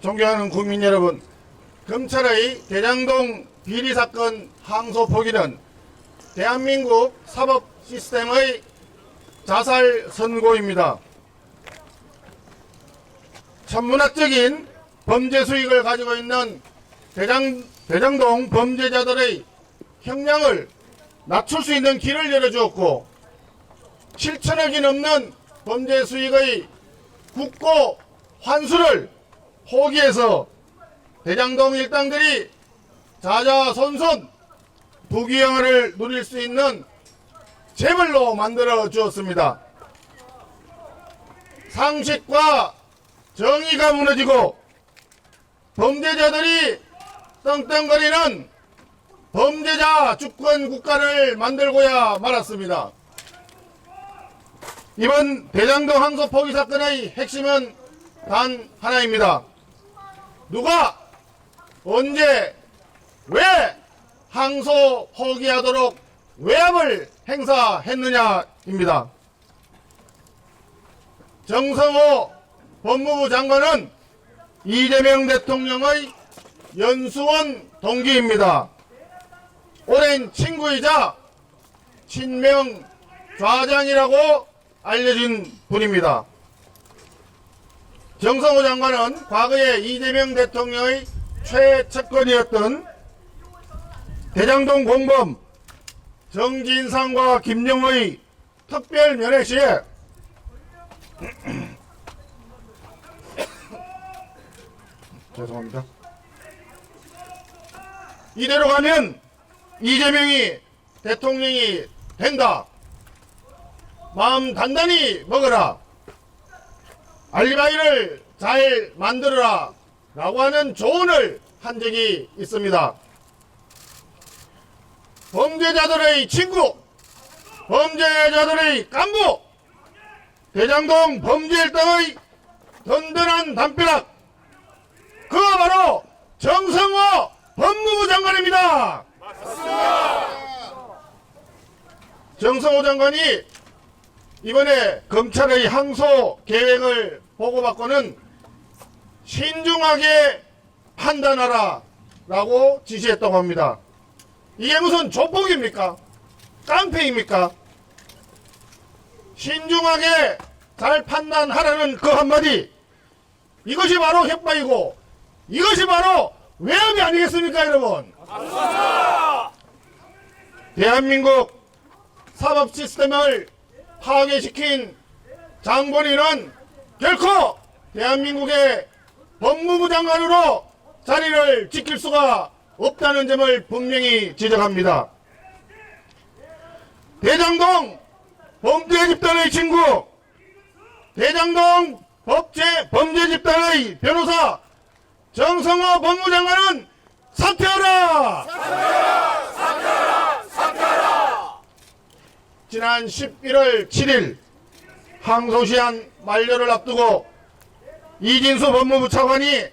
존경하는 국민 여러분, 검찰의 대장동 비리 사건 항소 포기는 대한민국 사법 시스템의 자살 선고입니다. 천문학적인 범죄 수익을 가지고 있는 대장, 대장동 범죄자들의 형량을 낮출 수 있는 길을 열어주었고 7천억이 넘는 범죄 수익의 국고 환수를 포기해서 대장동 일당들이 자자손손 부귀영화를 누릴 수 있는 재벌로 만들어 주었습니다. 상식과 정의가 무너지고 범죄자들이 떵떵거리는 범죄자 주권 국가를 만들고야 말았습니다. 이번 대장동 항소 포기 사건의 핵심은 단 하나입니다. 누가 언제 왜 항소 포기하도록 외압을 행사했느냐입니다. 정성호 법무부 장관은 이재명 대통령의 연수원 동기입니다. 오랜 친구이자 친명 좌장이라고 알려진 분입니다. 정성호 장관은 과거에 이재명 대통령의 최측근이었던 대장동 공범 정진상과 김영의 특별 면회 시에 죄송합니다. 이대로 가면 이재명이 대통령이 된다. 마음 단단히 먹어라. 알리바이를 잘 만들어라. 라고 하는 조언을 한 적이 있습니다. 범죄자들의 친구, 범죄자들의 간부, 대장동 범죄일당의 든든한 담벼락, 그가 바로 정성호 법무부 장관입니다. 정성호 장관이 이번에 검찰의 항소 계획을 보고받고는 신중하게 판단하라 라고 지시했다고 합니다. 이게 무슨 조폭입니까? 깡패입니까? 신중하게 잘 판단하라는 그 한마디 이것이 바로 협박이고 이것이 바로 외압이 아니겠습니까 여러분 대한민국 사법 시스템을 파괴시킨 장본인은 결코 대한민국의 법무부 장관으로 자리를 지킬 수가 없다는 점을 분명히 지적합니다. 대장동 범죄 집단의 친구, 대장동 법제, 범죄 집단의 변호사 정성호 법무장관은 사퇴하라! 지난 11월 7일 항소시한 만료를 앞두고 이진수 법무부 차관이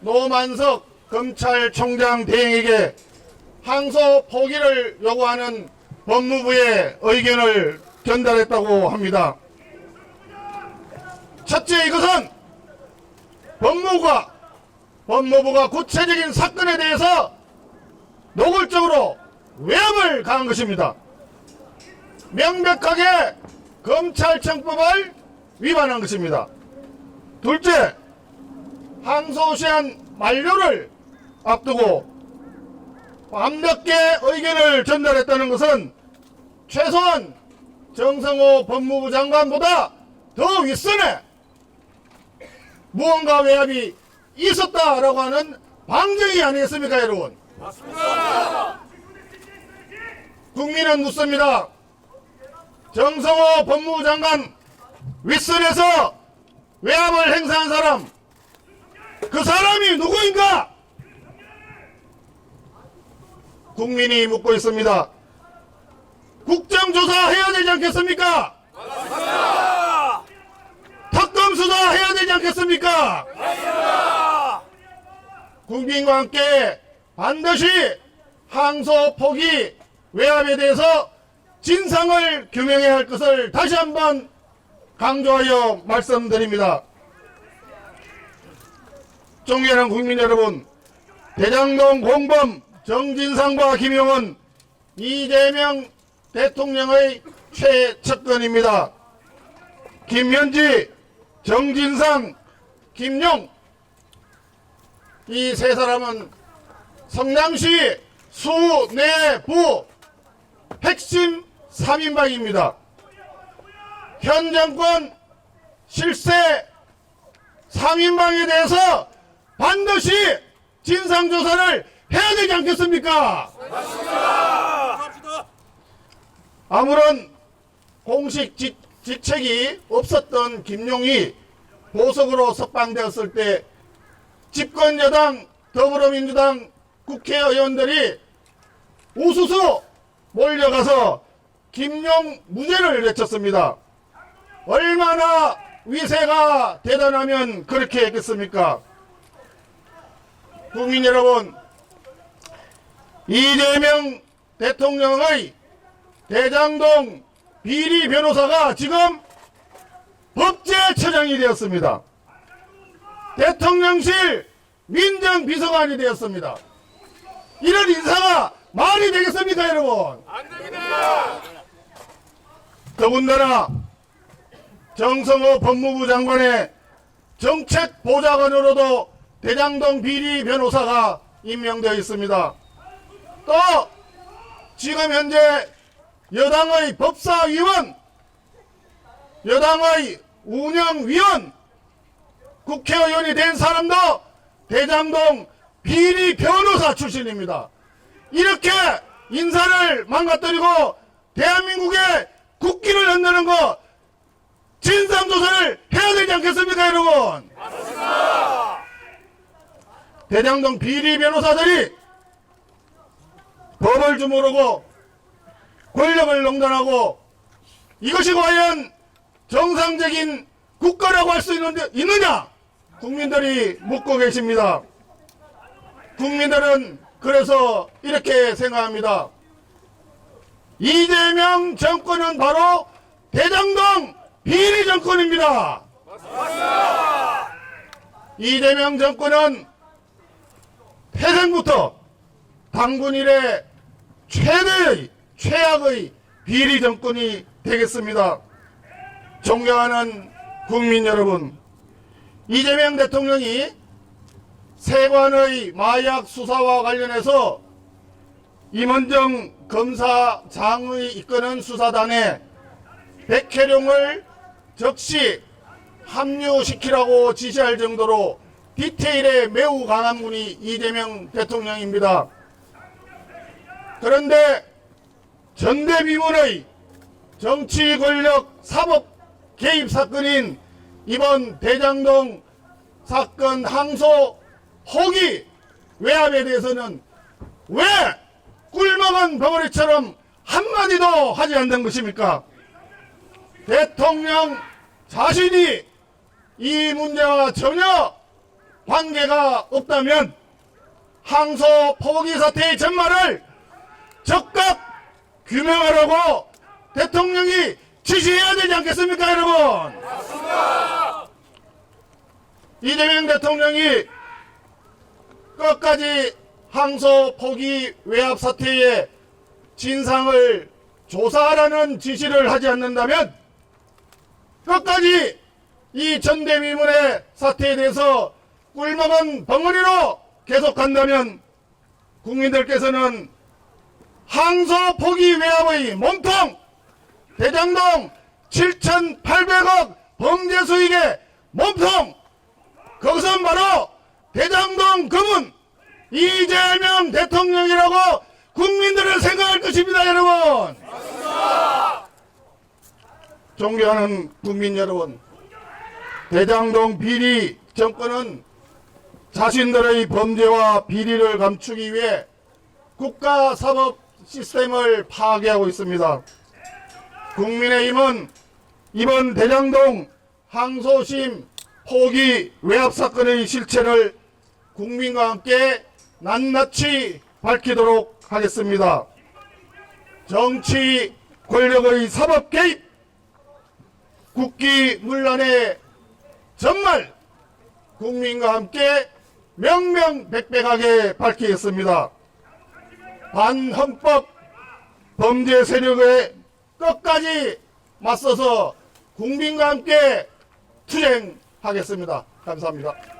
노만석 검찰총장 대행에게 항소 포기를 요구하는 법무부의 의견을 전달했다고 합니다. 첫째 이것은 법무부가 법무부가 구체적인 사건에 대해서 노골적으로 외압을 가한 것입니다. 명백하게 검찰청법을 위반한 것입니다. 둘째, 항소시한 만료를 앞두고 완벽게 의견을 전달했다는 것은 최소한 정성호 법무부 장관보다 더 윗선에 무언가 외압이 있었다라고 하는 방증이 아니겠습니까 여러분? 맞습니다. 국민은 묻습니다. 정성호 법무부 장관 윗선에서 외압을 행사한 사람 그 사람이 누구인가? 국민이 묻고 있습니다. 국정조사 해야 되지 않겠습니까? 특검 수사 해야 되지 않겠습니까? 국민과 함께 반드시 항소 포기 외압에 대해서 진상을 규명해야 할 것을 다시 한번 강조하여 말씀드립니다. 존경하는 국민 여러분, 대장동 공범 정진상과 김용은 이재명 대통령의 최측근입니다. 김현지, 정진상, 김용 이 세 사람은 성남시 수내부 핵심 3인방입니다. 현 정권 실세 3인방에 대해서 반드시 진상조사를 해야 되지 않겠습니까? 아무런 공식 지, 직책이 없었던 김용이 보석으로 석방되었을 때 집권여당 더불어민주당 국회의원들이 우수수 몰려가서 김용 무죄를 외쳤습니다. 얼마나 위세가 대단하면 그렇게 했겠습니까? 국민 여러분, 이재명 대통령의 대장동 비리 변호사가 지금 법제처장이 되었습니다. 대통령실 민정비서관이 되었습니다. 이런 인사가 말이 되겠습니까, 여러분? 안 됩니다. 더군다나 정성호 법무부 장관의 정책 보좌관으로도 대장동 비리 변호사가 임명되어 있습니다. 또 지금 현재 여당의 법사위원, 여당의 운영위원, 국회의원이 된 사람도 대장동 비리 변호사 출신입니다. 이렇게 인사를 망가뜨리고 대한민국의 국기를 흔드는 거 진상조사를 해야 되지 않겠습니까 여러분? 대장동 비리 변호사들이 법을 주무르고 권력을 농단하고 이것이 과연 정상적인 국가라고 할 수 있느냐? 국민들이 묻고 계십니다. 국민들은 그래서 이렇게 생각합니다 이재명 정권은 바로 대장동 비리 정권입니다. 이재명 정권은 태생부터 당군 이래 최대의 최악의 비리 정권이 되겠습니다. 존경하는 국민 여러분, 이재명 대통령이 세관의 마약 수사와 관련해서 임원정 검사장의 이끄는 수사단에 백혜룡을 즉시 합류시키라고 지시할 정도로 디테일에 매우 강한 분이 이재명 대통령입니다. 그런데 전대미문의 정치 권력 사법 개입 사건인 이번 대장동 사건 항소 허기 외압에 대해서는 왜 꿀먹은 벙어리처럼 한마디도 하지 않는 것입니까? 대통령 자신이 이 문제와 전혀 관계가 없다면 항소 포기 사태의 전말을 적극 규명하라고 대통령이 지시해야 되지 않겠습니까, 여러분? 이재명 대통령이 끝까지 항소 포기 외압 사태의 진상을 조사하라는 지시를 하지 않는다면 끝까지 이 전대미문의 사태에 대해서 꿀먹은 벙어리로 계속한다면 국민들께서는 항소 포기 외압의 몸통 대장동 7,800억 범죄 수익의 몸통 그것은 바로 대장동 금은 이재명 대통령이라고 국민들은 생각할 것입니다 여러분 존경하는 국민 여러분, 대장동 비리 정권은 자신들의 범죄와 비리를 감추기 위해 국가 사법 시스템을 파괴하고 있습니다. 국민의힘은 이번 대장동 항소심 포기 외압 사건의 실체를 국민과 함께 낱낱이 밝히도록 하겠습니다. 정치 권력의 사법 개입 국기 문란의 정말 국민과 함께 명명백백하게 밝히겠습니다. 반헌법 범죄 세력에 끝까지 맞서서 국민과 함께 투쟁하겠습니다. 감사합니다.